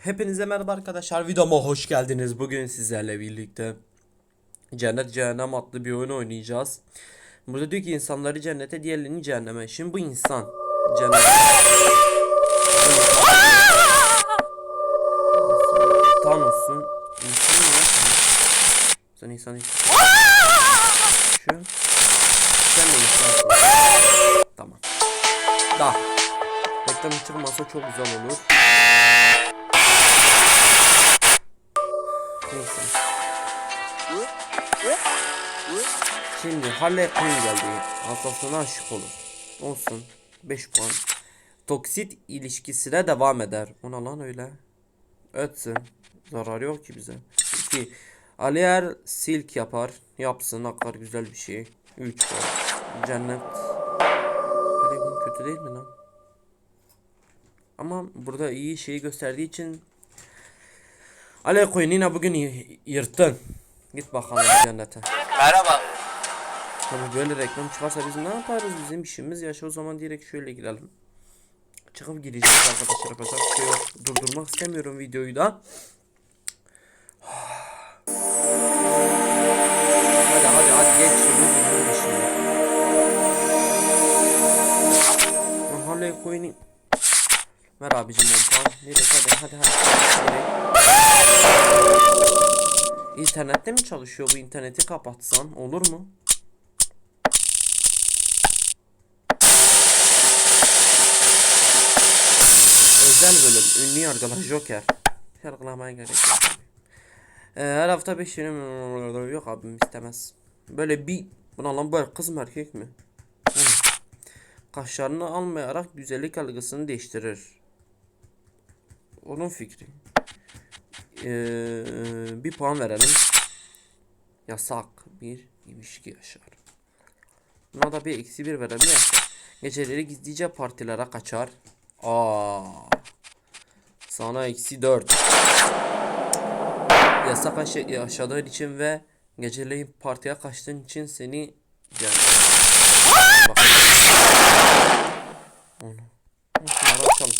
Hepinize merhaba arkadaşlar videoma hoş geldiniz. Bugün sizlerle birlikte Cennet Cehennem adlı bir oyun oynayacağız. Burada diyor ki insanları cennete diğerlerini cehenneme. Şimdi bu insan cennet. Thanos'un insan mı sen? İnsan değilsin. Şu. Sen de insansın. Tamam. Da. Reklam çıkmasa çok güzel olur. Neyse. Şimdi Harley Quinn geldi. Hastasına aşık olur. Olsun. 5 puan. Toksit ilişkisine devam eder. Ona lan öyle. Ötsün. Zararı yok ki bize. 2. Aliyer silk yapar. Yapsın akar güzel bir şey. 3 puan. Cennet. Quinn kötü değil mi lan? Ama burada iyi şeyi gösterdiği için Ali koyun yine bugün yırttın. Git bakalım cennete. Merhaba. Tabii böyle reklam çıkarsa biz ne yaparız bizim işimiz yaşa o zaman direkt şöyle girelim. Çıkıp gireceğiz arkadaşlar yapacak bir şey yok. Durdurmak istemiyorum videoyu da. Hadi hadi hadi geç şimdi durdurun şimdi. Quinn'in Ver abicim montan. Direkt hadi hadi hadi. Direkt. İnternette mi çalışıyor bu interneti kapatsan olur mu? Özel bölüm. Ünlü yargılar Joker. Yargılamaya gerek yok. Ee, her hafta 5 yeni yok abim istemez. Böyle bir buna lan bu kız mı erkek mi? Kaşlarını almayarak güzellik algısını değiştirir. Onun fikri. Ee, bir puan verelim. Yasak bir ilişki yaşar. Buna da bir eksi bir verelim ya. Geceleri gizlice partilere kaçar. Aa. Sana eksi dört. Yasak yaşadığın için ve geceleyin partiye kaçtığın için seni yani. Onu. Şunları açalım.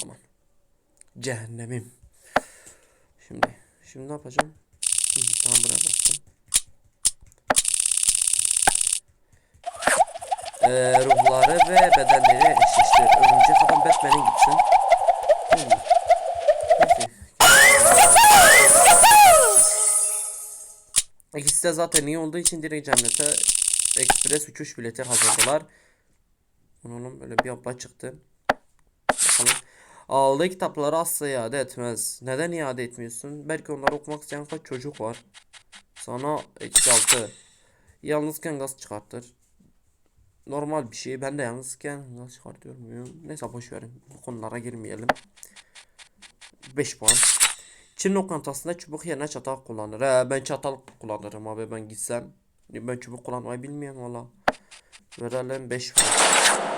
Tamam. Cehennemim. Şimdi. Şimdi ne yapacağım? Tamam buraya bastım. Ee, ruhları ve bedenleri eşleştir. Örümcek adam Batman'e gitsin. İkisi de zaten iyi olduğu için direkt cennete ekspres uçuş bileti hazırladılar. Onun böyle bir abla çıktı. Bakalım. Aldığı kitapları asla iade etmez. Neden iade etmiyorsun? Belki onları okumak isteyen kaç çocuk var. Sana eksi altı. Yalnızken gaz çıkartır. Normal bir şey. Ben de yalnızken gaz çıkartıyorum. ya. Neyse boş verin. Bu konulara girmeyelim. 5 puan. Çin lokantasında çubuk yerine çatal kullanır. He, ben çatal kullanırım abi ben gitsem. Ben çubuk kullanmayı bilmiyorum valla. Verelim 5 puan.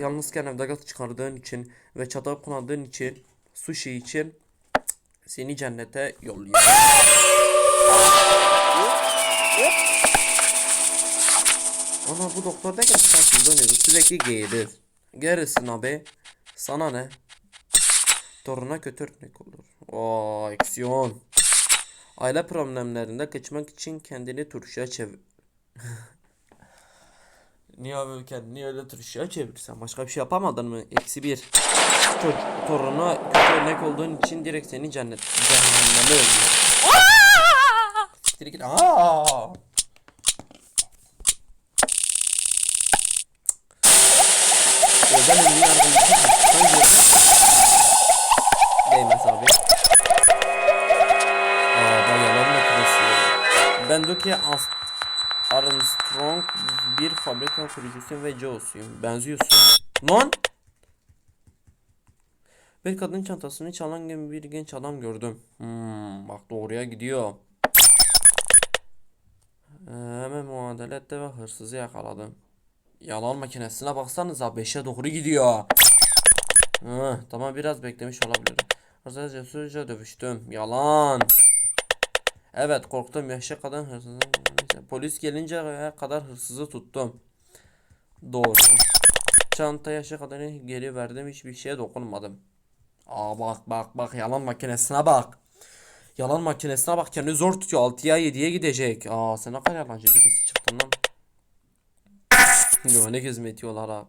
Yalnızken evde gaz çıkardığın için ve çatal kullandığın için sushi için seni cennete yolluyor. Ana bu doktor da gerçekten dönüyordu sürekli geğirir. Gerisin abi. Sana ne? Toruna kötü örnek olur. Oo, aksiyon. Aile problemlerinde kaçmak için kendini turşuya çevir. Niye abi kendini öyle turşuya çevirsen? Başka bir şey yapamadın mı? Eksi bir. Çocuk toruna kötü örnek olduğun için direkt seni cennet cehenneme öldürüyor. Siktir git. Aa! Özel ünlü yardımcısı? Değmez abi. Aa ben yalan makinesi. Ben Doki As Armstrong bir fabrika kurucusu ve Joe'suyum. Benziyorsun. Lan! Bir kadın çantasını çalan gibi bir genç adam gördüm. Hmm, bak doğruya gidiyor. Hemen muadele ve hırsızı yakaladım. Yalan makinesine baksanıza 5'e doğru gidiyor. Hı, tamam biraz beklemiş olabilirim. Hırsızla cesurca dövüştüm. Yalan. Evet korktum yaşlı kadın hırsızı. Polis gelince kadar hırsızı tuttum. Doğru. Çanta yaşa kadarını geri verdim. Hiçbir şeye dokunmadım. Aa bak bak bak yalan makinesine bak. Yalan makinesine bak kendini zor tutuyor. 6'ya 7'ye gidecek. Aa sen ne kadar yalancı birisi çıktın lan. Güvenlik hizmeti yollar ha.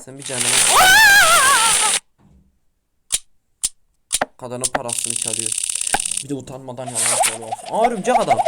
Sen bir cehenneme Kadının parasını çalıyor. Bir de utanmadan yalan söylüyor. Aa örümcek adam.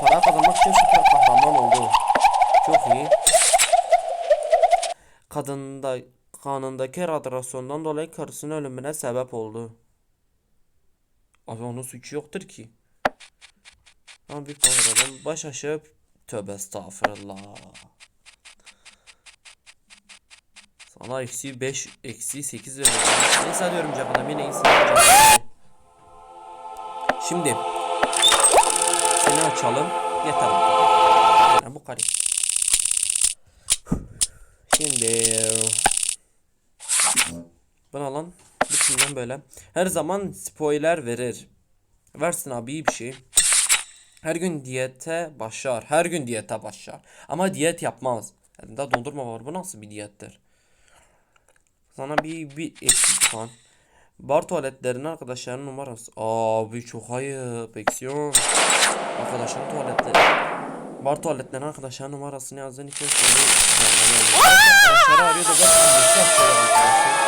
Para kazanmak için süper kahraman oldu. Çok iyi. Kadında kanındaki radyasyondan dolayı karısının ölümüne sebep oldu. Abi onun suçu yoktur ki. Ama bir kahraman baş aşağı tövbe estağfurullah. Sana eksi 5 eksi 8 veriyorum. Neyse hadi örümcek adam yine iyisi. Şimdi seni açalım. Yeter. Yani bu kadar. Şimdi bana lan bütünden böyle. Her zaman spoiler verir. Versin abi iyi bir şey. Her gün diyete başlar. Her gün diyete başlar. Ama diyet yapmaz. Elinde dondurma var. Bu nasıl bir diyettir? Sana bir bir eksik puan. Bar tuvaletlerinin arkadaşlarının numarası. Abi çok ayıp. Eksiyon. Arkadaşların tuvaletleri. Bar tuvaletlerinin arkadaşların numarasını yazdığın için seni Arkadaşları arıyor da ben kendisi açıyor arkadaşlar.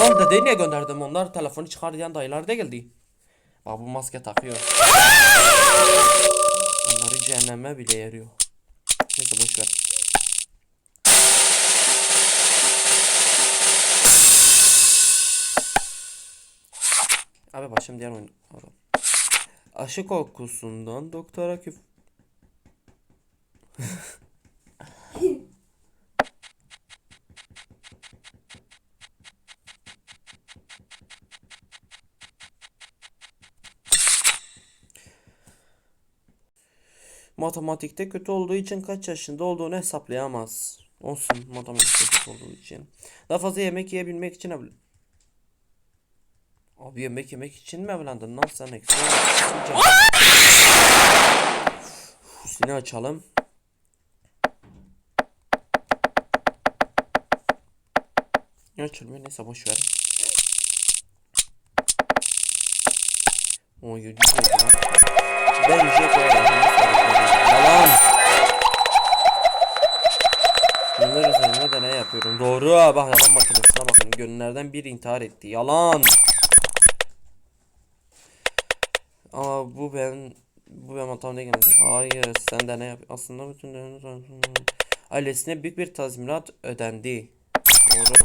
Lan dedeyi niye gönderdim onlar telefonu çıkar diyen dayılar da geldi. Bak bu maske takıyor. Onları cehenneme bile yarıyor. Neyse boş ver. Abi başım diğer oyun. Aşı kokusundan doktora küf... Matematikte kötü olduğu için kaç yaşında olduğunu hesaplayamaz. Olsun matematikte kötü olduğu için. Daha fazla yemek yiyebilmek için evlen. Abi yemek yemek için mi evlendin lan sen eksi? Seni açalım. Açılmıyor neyse boş ver. O yedi Bence koyarım. Deney yapıyorum. Doğru. Bak yalan makinesine bakın. Gönüllerden bir intihar etti. Yalan. Ama bu ben bu ben hatam değil. Hayır sen de ne yap? Aslında bütün ailesine büyük bir tazminat ödendi. Doğru.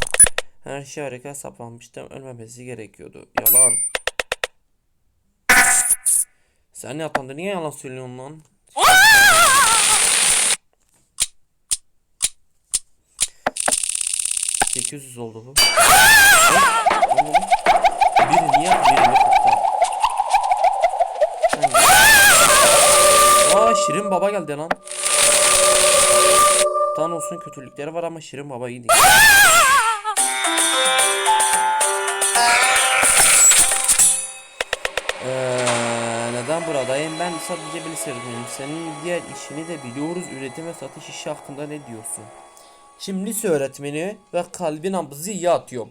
Her şey harika hesaplanmıştı. Ölmemesi gerekiyordu. Yalan. Sen yatanda niye yalan söylüyorsun lan? ...800 oldu bu. Biri niye birini kurtar? Aa Şirin Baba geldi lan. Thanos'un kötülükleri var ama Şirin Baba iyi değil. Ee, neden buradayım? Ben sadece bir. Senin diğer işini de biliyoruz. Üretim ve satış işi hakkında ne diyorsun? Şimdi öğretmeni ve kalbin nabzı iyi atıyor.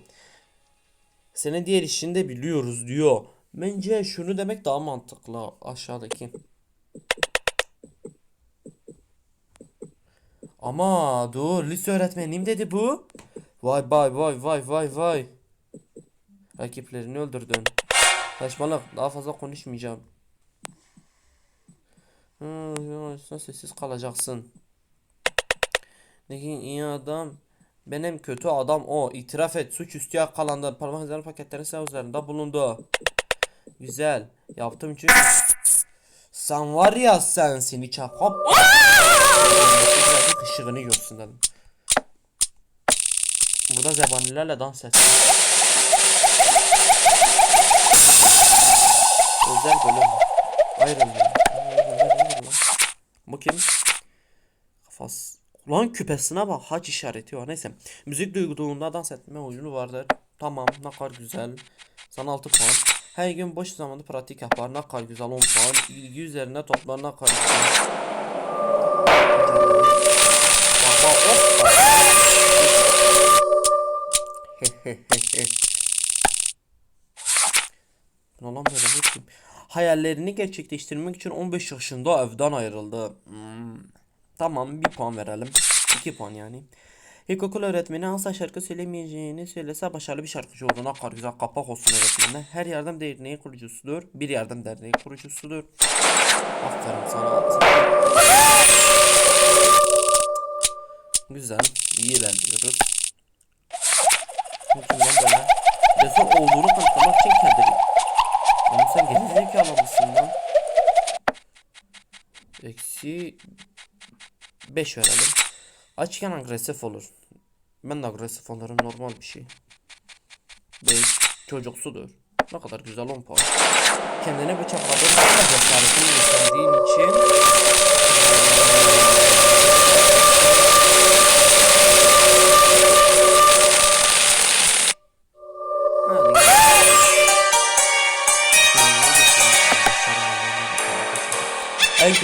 Senin diğer işini de biliyoruz diyor. Bence şunu demek daha mantıklı aşağıdaki. Ama dur lise öğretmenim dedi bu. Vay vay vay vay vay vay. Rakiplerini öldürdün. Saçmalık daha fazla konuşmayacağım. Hmm, sessiz kalacaksın. Lakin iyi adam. Benim kötü adam o. İtiraf et. Suçüstü yakalandı. Parmak izleri paketlerin üzerinde bulundu. Güzel. Yaptım çünkü. Sen var ya sen seni çap hop. Işığını görsün dedim. Burada zebanilerle dans et. Özel bölüm. Man. Bu kim? Lan küpesine bak haç işareti var neyse. Müzik duyduğunda dans etme oyunu vardır. Tamam ne kadar güzel. Sana 6 puan. Her gün boş zamanda pratik yapar. Ne kadar güzel 10 puan. İlgi üzerine toplar ne kadar güzel. Ne lan böyle ne? Hayallerini gerçekleştirmek için 15 yaşında evden ayrıldı. Hmm. Tamam bir puan verelim. 2 puan yani. İlkokul öğretmeni asla şarkı söylemeyeceğini söylese başarılı bir şarkıcı olduğuna kadar güzel kapak olsun öğretmenine. Her yardım derneği kurucusudur. Bir yardım derneği kurucusudur. Aferin sana. Güzel. iyi ilerliyoruz. Bakın lan böyle. Dese olduğunu kanıtlamak için kendini. Oğlum sen geri zekalı mısın lan? Eksi 5 verelim. Açken agresif olur. Ben de agresif olurum normal bir şey. 5 çocuksudur. Ne kadar güzel 10 puan. Kendine bıçakladığım kadar cesaretini gösterdiğim için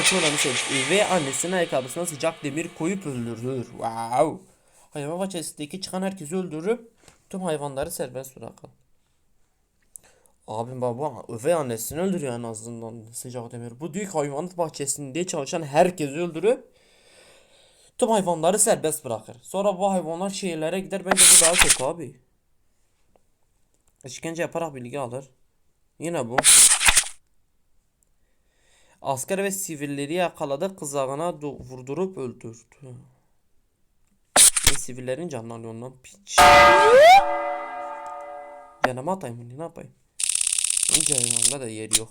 Kötü olanı şey. Ve annesinin ayakkabısına sıcak demir koyup öldürür. Wow. Hayvan bahçesindeki çıkan herkesi öldürüp tüm hayvanları serbest bırakın. Abim baba üvey annesini öldürüyor en azından sıcak demir. Bu büyük hayvanat bahçesinde çalışan herkesi öldürüp tüm hayvanları serbest bırakır. Sonra bu hayvanlar şehirlere gider. Bence bu daha kötü abi. İşkence yaparak bilgi alır. Yine bu. Asker ve sivilleri yakaladı kızağına du- vurdurup öldürdü. Ve sivillerin canını alıyor ondan piç. Yanıma atayım bunu ne yapayım? Önce hayvanla da yeri yok.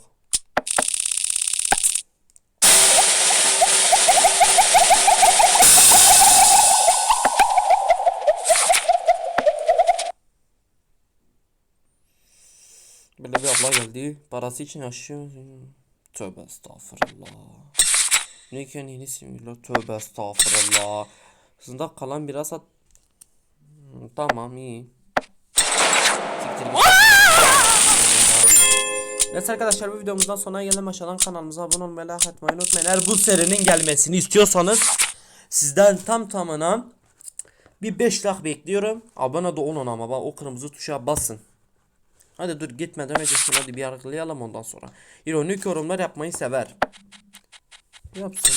Böyle bir abla geldi. Parası için yaşıyor. Tövbe estağfurullah. Ne ki yeni simgeliyor. Tövbe estağfurullah. Hızında kalan biraz at. Tamam iyi. Neyse arkadaşlar bu videomuzdan sonra gelen aşağıdan kanalımıza abone olmayı like atmayı unutmayın. Eğer bu serinin gelmesini istiyorsanız sizden tam tamına bir 5 like bekliyorum. Abone de olun ama bak o kırmızı tuşa basın. Hadi dur gitmeden önce şunu hadi bir yargılayalım ondan sonra. İronik yorumlar yapmayı sever. Yapsın.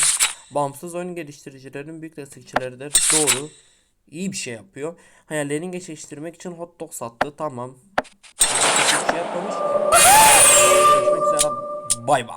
Bağımsız oyun geliştiricilerin büyük destekçileridir. Doğru. İyi bir şey yapıyor. Hayallerini gerçekleştirmek için hot dog sattı. Tamam. Hiçbir şey yapmamış. Görüşmek üzere. Bay bay.